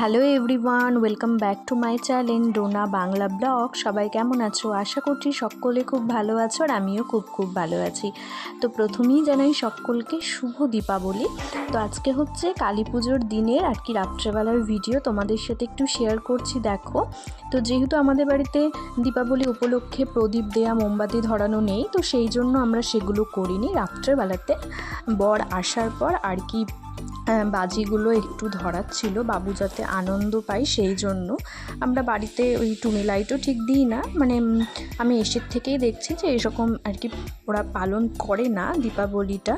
Hello everyone welcome back to my channel Dona Bangla blog সবাই কেমন আছো? আশা করছি সকলে খুব ভালো আছো আর আমিও খুব খুব ভালো আছি। তো প্রথমেই জানাই সকলকে শুভ দীপাবলি। তো আজকে হচ্ছে কালী পুজোর দিনের আর কি রাত্রেবেলার ভিডিও তোমাদের সাথে একটু শেয়ার করছি, দেখো। তো যেহেতু আমাদের বাড়িতে দীপাবলি উপলক্ষে প্রদীপ দেয়া মোমবাতি ধরানো নেই, তো সেই জন্য আমরা সেগুলো করিনি। রাত্রেবেলাতে বর আসার পর আর কি বাজিগুলো একটু ধরাচ্ছিল বাবু যাতে আনন্দ পায় সেই জন্য। আমরা বাড়িতে ওই টুনি লাইটও ঠিক দিই না মানে আমি এসের থেকেই দেখছি যে এরকম আর কি ওরা পালন করে না দীপাবলিটা।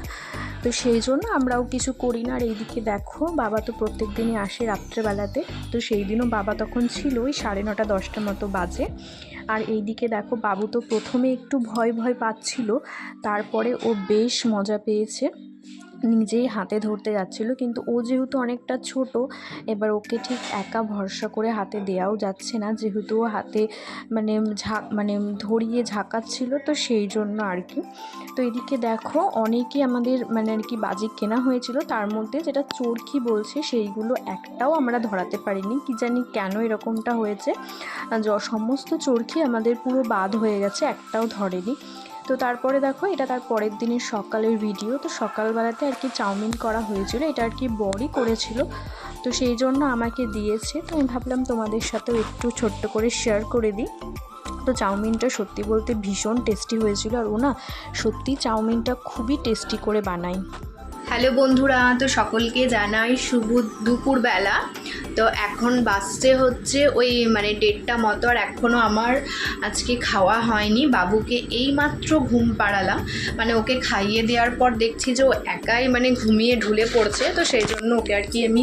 তো সেই জন্য আমরাও কিছু করি না। আর এইদিকে দেখো, বাবা তো প্রত্যেক দিনই আসে রাত্রেবেলাতে। তো সেই দিনও বাবা তখন ছিল ওই সাড়ে নটা, দশটা মতো বাজে। আর এইদিকে দেখো, বাবু তো প্রথমে একটু ভয় ভয় পাচ্ছিল, তারপরে ও বেশ মজা পেয়েছে। নিজেই হাতে ধরতে যাচ্ছিল, কিন্তু ও যেহেতু অনেকটা ছোট, এবার ওকে ঠিক একা ভরসা করে হাতে দেওয়াও যাচ্ছে না। যেহেতু ও হাতে মানে ঝাঁক মানে ধরিয়ে ঝাঁকাচ্ছিল, তো সেই জন্য আর কি। তো এদিকে দেখো, অনেকই আমাদের মানে আর কি বাজি কেনা হয়েছিল। তার মধ্যে যেটা চরকি বলছে, সেইগুলো একটাও আমরা ধরাতে পারিনি। কি জানি কেন এরকমটা হয়েছে। সমস্ত চরকি আমাদের পুরো বাদ হয়ে গেছে, একটাও ধরেনি। তো তারপরে দেখো, এটা তার পরের দিনের সকালের ভিডিও তো সকালবেলাতে আর কি চাউমিন করা হয়েছিল, এটা আর কি বড়ই করেছিল। তো সেই জন্য আমাকে দিয়েছে, তো আমি ভাবলাম তোমাদের সাথেও একটু ছোট্ট করে শেয়ার করে দিই। তো চাউমিনটা সত্যি বলতে ভীষণ টেস্টি হয়েছিল, আর ও না সত্যি চাউমিনটা খুবই টেস্টি করে বানায়। হ্যালো বন্ধুরা, তো সকলকে জানাই শুভ দুপুরবেলা। তো এখন বাসতে হচ্ছে ওই মানে ডেটটা মতো, আর এখনও আমার আজকে খাওয়া হয়নি। বাবুকে এই মাত্র ঘুম পাড়ালাম। মানে ওকে খাইয়ে দেওয়ার পর দেখছি যে ও একাই মানে ঘুমিয়ে ঢুলে পড়ছে, তো সেই জন্য ওকে আর কি আমি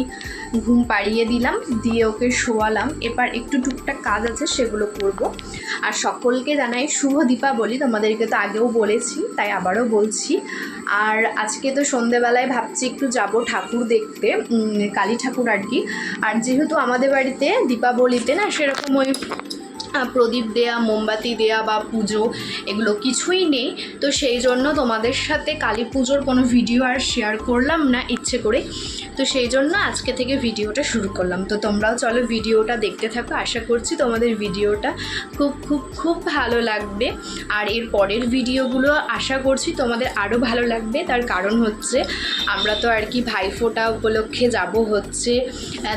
ঘুম পাড়িয়ে দিলাম, দিয়ে ওকে শোয়ালাম। এবার একটু টুকটাক কাজ আছে, সেগুলো করব। আর সকলকে জানাই শুভ দীপাবলি। তোমাদেরকে তো আগেও বলেছি, তাই আবারও বলছি। আর আজকে তো সন্ধেবেলায় ভাবছি একটু যাব ঠাকুর দেখতে কালী ঠাকুর আর কি। আর যেহেতু আমাদের বাড়িতে দীপাবলিতে না সেরকম ওই প্রদীপ দেয়া, মোমবাতি দেয়া বা পুজো, এগুলো কিছুই নেই। তো সেই জন্য তোমাদের সাথে কালী পুজোর কোনো ভিডিও আর শেয়ার করলাম না, ইচ্ছে করে। তো সেই জন্য আজকে থেকে ভিডিওটা শুরু করলাম। তো তোমরাও চলো ভিডিওটা দেখতে থাকো। আশা করছি তোমাদের ভিডিওটা খুব খুব খুব ভালো লাগবে। আর এর পরের ভিডিওগুলো আশা করছি তোমাদের আরও ভালো লাগবে। তার কারণ হচ্ছে আমরা তো আর কি ভাইফোঁটা উপলক্ষে যাব হচ্ছে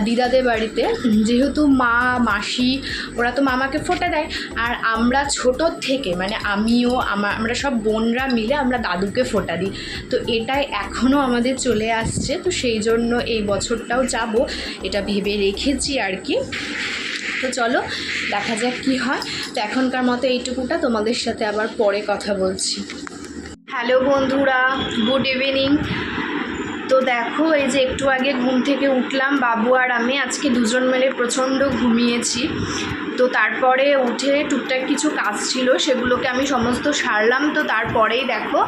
দিদাদের বাড়িতে। যেহেতু মা, মাসি, ওরা তো মামাকে ফোঁটা দেয়। আর আমরা ছোট থেকে মানে আমিও, আমা- আমরা সব বোনরা মিলে আমরা দাদুকে ফোঁটা দিই। তো এটাই এখনও আমাদের চলে আসছে। তো সেই জন্য এই বছরটাও যাব। এটা ভেবে রেখেছি আর কি। তো চলো, দেখা যাক কি হয়। তো এখনকার মতো এইটুকুটা তোমাদের সাথে আবার পরে কথা বলছি। হ্যালো বন্ধুরা, গুড ইভিনিং। তো দেখো, এই যে একটু আগে ঘুম থেকে উঠলাম, বাবু আর আমি আজকে দুজন মিলে প্রচণ্ড ঘুমিয়েছি। তো তারপরে উঠে টুকটাক কিছু কাজ ছিল, সেগুলোকে আমি সমস্ত সারলাম। তো তারপরেই দেখো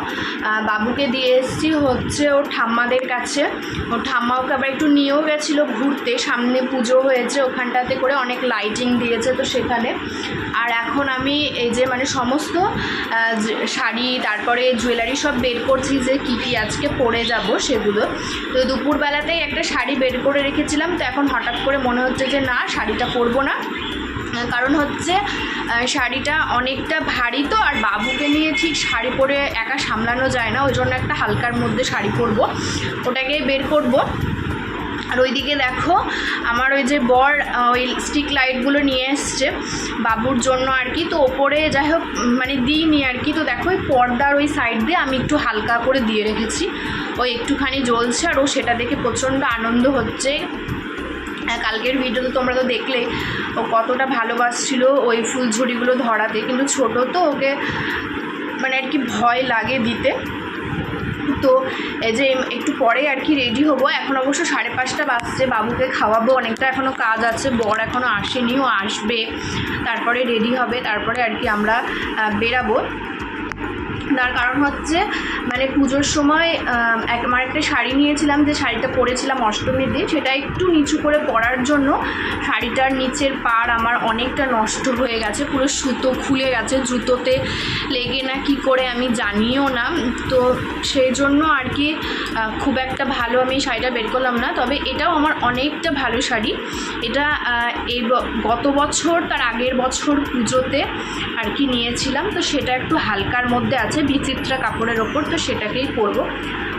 বাবুকে দিয়ে এসেছি হচ্ছে ওর ঠাম্মাদের কাছে। ওর ঠাম্মা ওকে আবার একটু নিয়েও গেছিল ঘুরতে, সামনে পুজো হয়েছে, ওখানটাতে করে অনেক লাইটিং দিয়েছে তো সেখানে। আর এখন আমি এই যে মানে সমস্ত শাড়ি, তারপরে জুয়েলারি সব বের করছি যে কী কী আজকে পরে যাব সেগুলো। তো দুপুরবেলাতেই একটা শাড়ি বের করে রেখেছিলাম, তো এখন হঠাৎ করে মনে হচ্ছে যে না, শাড়িটা পরবো না। কারণ হচ্ছে শাড়িটা অনেকটা ভারী তো, আর বাবুকে নিয়ে ঠিক শাড়ি পরে একা সামলানো যায় না, ওই জন্য একটা হালকার মধ্যে শাড়ি পরবো। ওটাকে বের করব। আর ওইদিকে দেখো, আমার ওই যে বর ওই স্টিক লাইটগুলো নিয়ে এসছে বাবুর জন্য আর কি। তো ওপরে যাই হোক মানে দিইনি আর কি। তো দেখো, ওই পর্দার ওই সাইড দিয়ে আমি একটু হালকা করে দিয়ে রেখেছি। ওই একটুখানি জ্বলছে আর ও সেটা দেখে প্রচণ্ড আনন্দ হচ্ছে। কালকের ভিডিও তো তোমরা তো দেখলে, ও কতটা ভালোবাসছিল ওই ফুলঝুড়িগুলো ধরাতে। কিন্তু ছোট তো ওকে মানে আর কি ভয় লাগে দিতে। তো এই যে একটু পরে আর কি রেডি হব। এখন অবশ্য সাড়ে পাঁচটা বাজছে, বাবুকে খাওয়াবো। অনেকটা এখনও কাজ আছে, বর এখনও আসেনি, ও আসবে। তারপরে রেডি হবে, তারপরে আর কি আমরা বেরাবো। তার কারণ হচ্ছে মানে পুজোর সময় আমার একটা শাড়ি নিয়েছিলাম, যে শাড়িটা পরেছিলাম অষ্টমীর দিন, সেটা একটু নিচু করে পরার জন্য শাড়িটার নিচের পাড় আমার অনেকটা নষ্ট হয়ে গেছে, পুরো সুতো খুলে গেছে, জুতোতে লেগে না কি করে আমি জানিও না। তো সেই জন্য আর কি খুব একটা ভালো আমি শাড়িটা বের করলাম না, তবে এটাও আমার অনেকটা ভালো শাড়ি। এটা এই গত বছর, তার আগের বছর পুজোতে আর কি নিয়েছিলাম, তো সেটা একটু হালকার মধ্যে আছে বিচিত্রা কাপড়ের ওপর, তো সেটাকেই পরবো।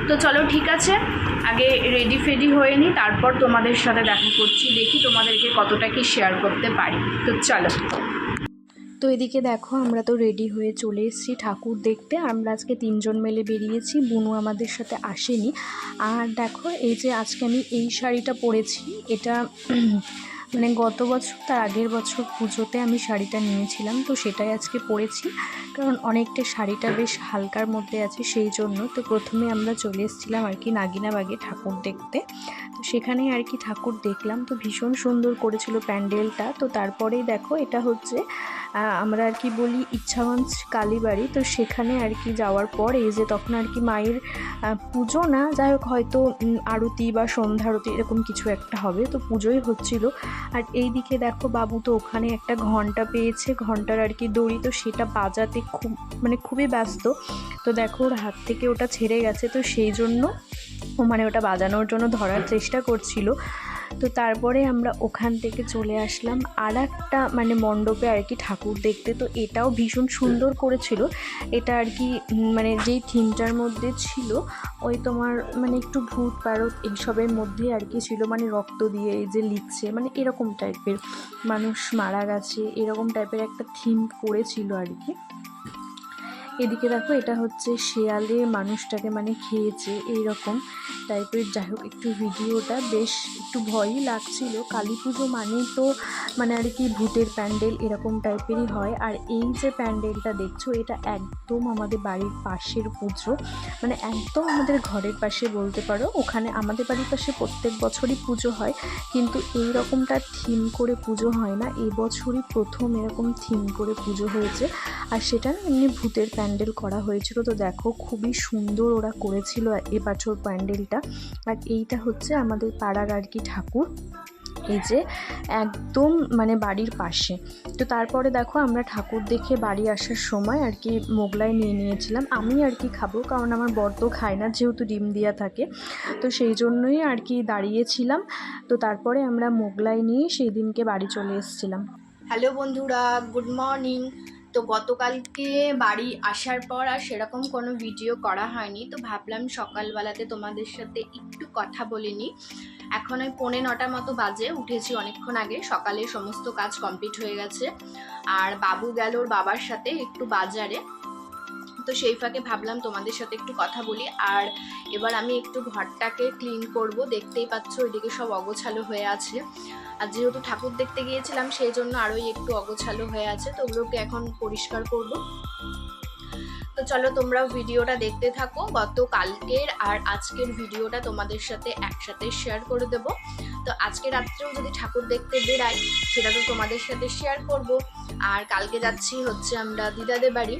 তো চলো ঠিক আছে, আগে রেডি ফেডি হয়ে নিই তারপর তোমাদের সাথে দেখা করছি, দেখি তোমাদেরকে কতটা কি শেয়ার করতে পারি। তো চলো। তো এদিকে দেখো, আমরা তো রেডি হয়ে চলে এসেছি ঠাকুর দেখতে, আমরা আজকে তিনজন মিলে বেরিয়েছি, বুনু আমাদের সাথে আসেনি। আর দেখো, এই যে আজকে আমি এই শাড়িটা পরেছি, এটা মানে গত বছর, তার আগের বছর পুজোতে আমি শাড়িটা নিয়েছিলাম, তো সেটাই আজকে পরেছি। কারণ অনেকটা শাড়িটা বেশ হালকার মধ্যে আছে, সেই জন্য। তো প্রথমে আমরা চলে এসেছিলাম আর কি নাগিনা বাগে ঠাকুর দেখতে। সেখানেই আর কি ঠাকুর দেখলাম। তো ভীষণ সুন্দর করেছিল প্যান্ডেলটা। তো তারপরেই দেখো, এটা হচ্ছে আমরা আর কি বলি ইচ্ছাগঞ্জ কালীবাড়ি। তো সেখানে আর কি যাওয়ার পর এই যে তখন আর কি মায়ের পুজো না, যাই হোক হয়তো আরতি বা সন্ধ্যা আরতি এরকম কিছু একটা হবে। তো পুজোই হচ্ছিল। আর এই দিকে দেখো বাবু তো ওখানে একটা ঘণ্টা পেয়েছে, ঘণ্টার আর কি দড়ি। তো সেটা বাজাতে খুব মানে খুবই ব্যস্ত। তো দেখো ওর হাত থেকে ওটা ছেড়ে গেছে। তো সেই জন্য মানে ওটা বাজানোর জন্য ধরার চেষ্টা করছিল। তো তারপরে আমরা ওখান থেকে চলে আসলাম। আর একটা মানে মণ্ডপে আর কি ঠাকুর দেখতে। তো এটাও ভীষণ সুন্দর করেছিল। এটা আর কি মানে যেই থিমটার মধ্যে ছিল, ওই তোমার মানে একটু ভূত পারত এইসবের মধ্যে আর কি ছিল। মানে রক্ত দিয়ে এই যে লিখছে মানে এরকম টাইপের মানুষ মারা গেছে, এরকম টাইপের একটা থিম করেছিল আর কি। এদিকে দেখো, এটা হচ্ছে শেয়ালে মানুষটাকে মানে খেয়েছে, এইরকম টাইপের যাই হোক, একটু ভিডিওটা বেশ একটু ভয়ই লাগছিল। কালী পুজো মানেই তো মানে আর কি ভূতের প্যান্ডেল এরকম টাইপেরই হয়। আর এই যে প্যান্ডেলটা দেখছ, এটা একদম আমাদের বাড়ির পাশের পুজো। মানে একদম আমাদের ঘরের পাশে বলতে পারো। ওখানে আমাদের বাড়ির পাশে প্রত্যেক বছরই পুজো হয়। কিন্তু এই রকমটা থিম করে পুজো হয় না। এবছরই প্রথম এরকম থিম করে পুজো হয়েছে। আর সেটা এমনি ভূতের প্যান্ডেল করা হয়েছিল। তো দেখো খুবই সুন্দর ওরা করেছিল এবছর প্যান্ডেলটা। আর এইটা হচ্ছে আমাদের পাড়ার আর কি ঠাকুর। এই যে একদম মানে বাড়ির পাশে। তো তারপরে দেখো আমরা ঠাকুর দেখে বাড়ি আসার সময় আর কি মোগলাই নিয়ে নিয়েছিলাম। আমি আর কি খাব, কারণ আমার বর তো খায় না, যেহেতু ডিম দেওয়া থাকে। তো সেই জন্যই আর কি দাঁড়িয়েছিলাম। তো তারপরে আমরা মোগলাই নিয়ে সেই দিনকে বাড়ি চলে এসেছিলাম। হ্যালো বন্ধুরা গুড মর্নিং তো গতকালকে বাড়ি আসার পর আর সেরকম কোনো ভিডিও করা হয়নি। তো ভাবলাম সকালবেলাতে তোমাদের সাথে একটু কথা বলে নিই। এখন ওই পৌনে নটা মতো বাজে, উঠেছি অনেকক্ষণ আগে। সকালে সমস্ত কাজ কমপ্লিট হয়ে গেছে। আর বাবু গেল ওর বাবার সাথে একটু বাজারে। তো সেই ফাঁকে ভাবলাম তোমাদের সাথে একটু কথা বলি। আর এবার আমি একটু ঘরটাকে ক্লিন করব। দেখতেই পাচ্ছ ওইদিকে সব অগোছালো হয়ে আছে। আর যেহেতু ঠাকুর দেখতে গিয়েছিলাম, সেই জন্য আরোই একটু অগোছালো হয়ে আছে। তো ওগুলোকে এখন পরিষ্কার করব। তো চলো তোমরা ভিডিওটা দেখতে থাকো। গত কালকের আর আজকের ভিডিওটা তোমাদের সাথে একসাথে শেয়ার করে দেব। তো আজকে রাত্রেও যদি ঠাকুর দেখতে বেরাই সেটা তো তোমাদের সাথে শেয়ার করব। আর কালকে যাচ্ছি হচ্ছে আমরা দিদাদের বাড়ি।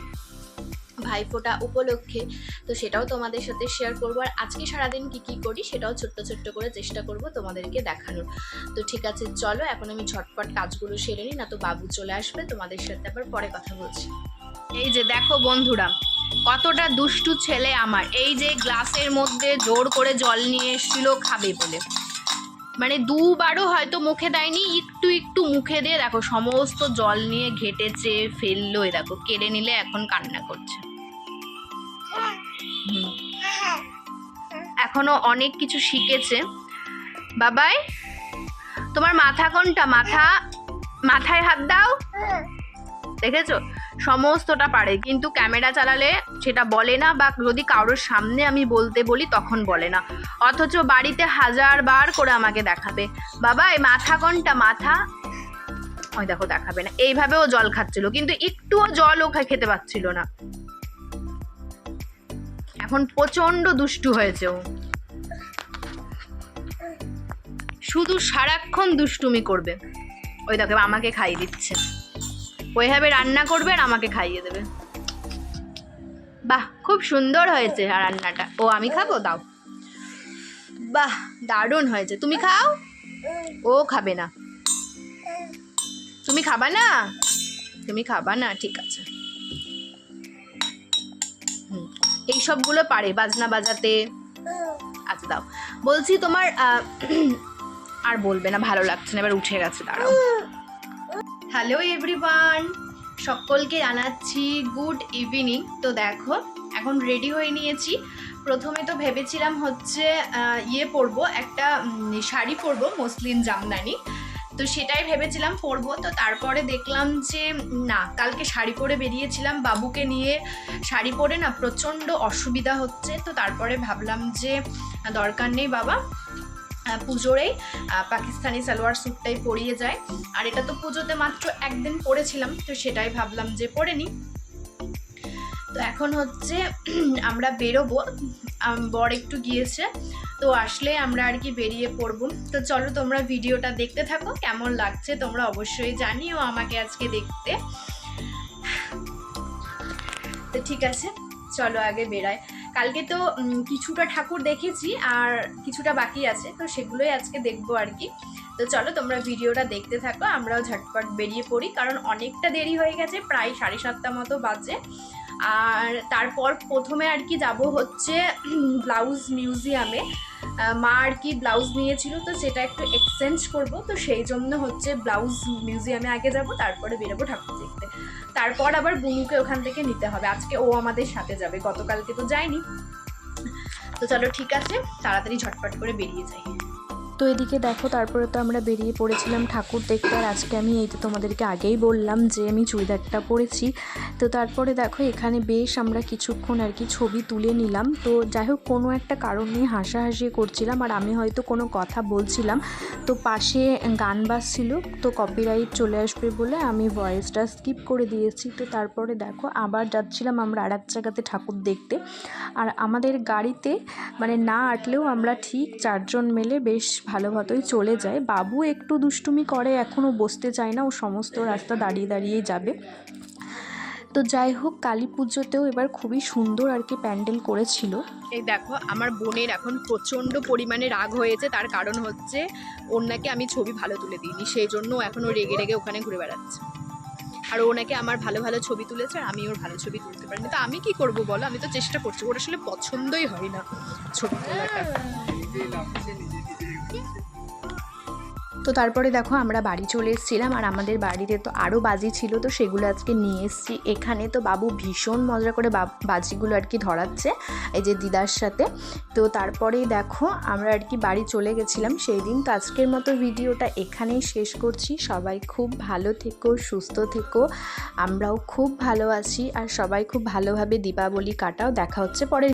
ভাইফোঁটা উপলক্ষে। তো সেটাও তোমাদের সাথে শেয়ার করব। আর আজকে সারাদিন কি কি করি সেটাও ছোট্ট ছোট্ট করে চেষ্টা করব তোমাদেরকে দেখানোর। তো ঠিক আছে, চলো এখন আমি ঝটপট কাজগুলো সেরে নিই না তো বাবু চলে আসবে, তোমাদের সাথে আবার পরে কথা বলছি। এই যে দেখো বন্ধুরা, কতটা দুষ্টু ছেলে আমার। এই যে গ্লাসের মধ্যে জোর করে জল নিয়ে এসেছিল খাবে বলে। মানে দুবারও হয়তো মুখে দেয়নি, একটু একটু মুখে দিয়ে দেখো, সমস্ত জল নিয়ে ঘেটেছে, ফেলল দেখো, কেড়ে নিলে এখন কান্না করছে। এখনও অনেক কিছু শিখেছে। বাবাই, তোমার মাথা কোনটা? মাথা, মাথায় হাত দাও। দেখেছ? সমস্তটা পারে। কিন্তু ক্যামেরা চালালে সেটা বলে না বা যদি কারোর সামনে আমি বলতে বলি, তখন বলে না। অথচ বাড়িতে হাজার বার করে আমাকে দেখাবে। বাবা, এই মাথা কোনটা? মাথা? ওই দেখো, দেখাবে না। এইভাবে ও জল খাচ্ছিল। কিন্তু একটুও জল ও খেতে পাচ্ছিল না। এখন প্রচণ্ড দুষ্টু হয়েছে ও। শুধু সারাক্ষণ দুষ্টুমি করবে। ওই দেখো, আমাকে খাইয়ে দিচ্ছে। ওইভাবে রান্না করবে আর আমাকে খাইয়ে দেবে। বাহ, খুব সুন্দর হয়েছে রান্নাটা। ও, আমি খাব? দাও। বাহ, দারুণ হয়েছে। তুমি খাও? ও খাবে না। তুমি খাবা না? তুমি খাবা না, ঠিক আছে। এই সবগুলো পারে, বাজনা বাজাতে। আচ্ছা দাও। বলছি তোমার আর বলবে না, ভালো লাগছে না, এবার উঠে গেছে, দাঁড়াও। হ্যালো এভরিওয়ান সকলকে জানাচ্ছি গুড ইভিনিং তো দেখো, এখন রেডি হয়ে নিয়েছি। প্রথমে তো ভেবেছিলাম হচ্ছে ইয়ে পরবো, একটা শাড়ি পরবো, মসলিন জামদানি। তো সেটাই ভেবেছিলাম পরবো। তো তারপরে দেখলাম যে, না, কালকে শাড়ি পরে বেরিয়েছিলাম বাবুকে নিয়ে। শাড়ি পরে না প্রচণ্ড অসুবিধা হচ্ছে। তো তারপরে ভাবলাম যে, দরকার নেই বাবা। পুজোরেই পাকিস্তানি সালোয়ার স্যুটটাই পরিয়ে যায়। আর এটা তো পুজোতে মাত্র একদিন পরেছিলাম, তো সেটাই ভাবলাম যে পরে নিই তো এখন হচ্ছে, আমরা বেরোবো। বর একটু গিয়েছে, তো আসলে আমরা আর কি বেরিয়ে পড়ব। তো চলো তোমরা ভিডিওটা দেখতে থাকো, কেমন লাগছে তোমরা অবশ্যই জানিও আমাকে আজকে দেখতে। তো ঠিক আছে। চলো আগে বেরায় কালকে তো কিছুটা ঠাকুর দেখেছি আর কিছুটা বাকি আছে, তো সেগুলোই আজকে দেখব আর কি। তো চলো তোমরা ভিডিওটা দেখতে থাকো, আমরাও ঝটপট বেরিয়ে পড়ি, কারণ অনেকটা দেরি হয়ে গেছে, প্রায় সাড়ে সাতটা মতো বাজে। আর তারপর প্রথমে আর কি যাব হচ্ছে ব্লাউজ মিউজিয়ামে। মা আর কি ব্লাউজ নিয়েছিল, তো সেটা একটু এক্সচেঞ্জ করব। তো সেই জন্য হচ্ছে ব্লাউজ মিউজিয়ামে আগে যাব, তারপরে বেরোবো ঠাকুর দেখতে। তারপর আবার বুনুকে ওখান থেকে নিতে হবে। আজকে ও আমাদের সাথে যাবে, গতকালকে তো যায়নি। তো চলো ঠিক আছে, তাড়াতাড়ি ঝটপট করে বেরিয়ে যাই। তো এদিকে দেখো, তারপরে তো আমরা বেরিয়ে পড়েছিলাম ঠাকুর দেখতে। আর আজকে আমি এই তো তোমাদেরকে আগেই বললাম যে আমি চুড়িদারটা পরেছি। তো তারপরে দেখো, এখানে বেশ আমরা কিছুক্ষণ আর কি ছবি তুলে নিলাম। তো যাই হোক, কোনো একটা কারণ নিয়ে হাসাহাসি করছিলাম আর আমি হয়তো কোনো কথা বলছিলাম। তো পাশে গান বাজছিল, তো কপিরাইট চলে আসবে বলে আমি ভয়েসটা স্কিপ করে দিয়েছি। তো তারপরে দেখো, আবার যাচ্ছিলাম আমরা আর এক জায়গাতে ঠাকুর দেখতে। আর আমাদের গাড়িতে মানে না আটলেও আমরা ঠিক চারজন মিলে বেশ ভালোভাবেই চলে যায়। বাবু একটু দুষ্টুমি করে এখনও বসতে চায় না। ও সমস্ত রাস্তা দাঁড়িয়ে দাঁড়িয়েই যাবে। তো যাই হোক, কালী পুজোতেও এবার খুবই সুন্দর আর কি প্যান্ডেল করেছিল। এই দেখো, আমার বোনের এখন প্রচণ্ড পরিমাণে রাগ হয়েছে। তার কারণ হচ্ছে ওর নাকি আমি ছবি ভালো তুলে দিইনি। সেই জন্য এখন ও রেগে রেগে ওখানে ঘুরে বেড়াচ্ছে। আর ও নাকি আমার ভালো ভালো ছবি তুলেছে আর আমি ওর ভালো ছবি তুলতে পারিনি। তো আমি কি করব বলো? আমি তো চেষ্টা করছি। ওর আসলে পছন্দই হয় না ছবি তোলাটা। তো তারপরে দেখো আমরা বাড়ি চলে এসেছিলাম আর আমাদের বাড়িতে তো আরও বাজি ছিল, তো সেগুলো আজকে নিয়ে এসেছি। এখানে তো বাবু ভীষণ মজা করে বাজিগুলো আর কি ধরাচ্ছে, এই যে দিদার সাথে। তো তারপরেই দেখো আমরা আর কি বাড়ি চলে গেছিলাম। সেই দিন তো আজকের মতো ভিডিওটা এখানেই শেষ করছি। সবাই খুব ভালো থেকো, সুস্থ থেকো। আমরাও খুব ভালো আছি আর সবাই খুব ভালোভাবে দীপাবলি কাটাও। দেখা হচ্ছে পরের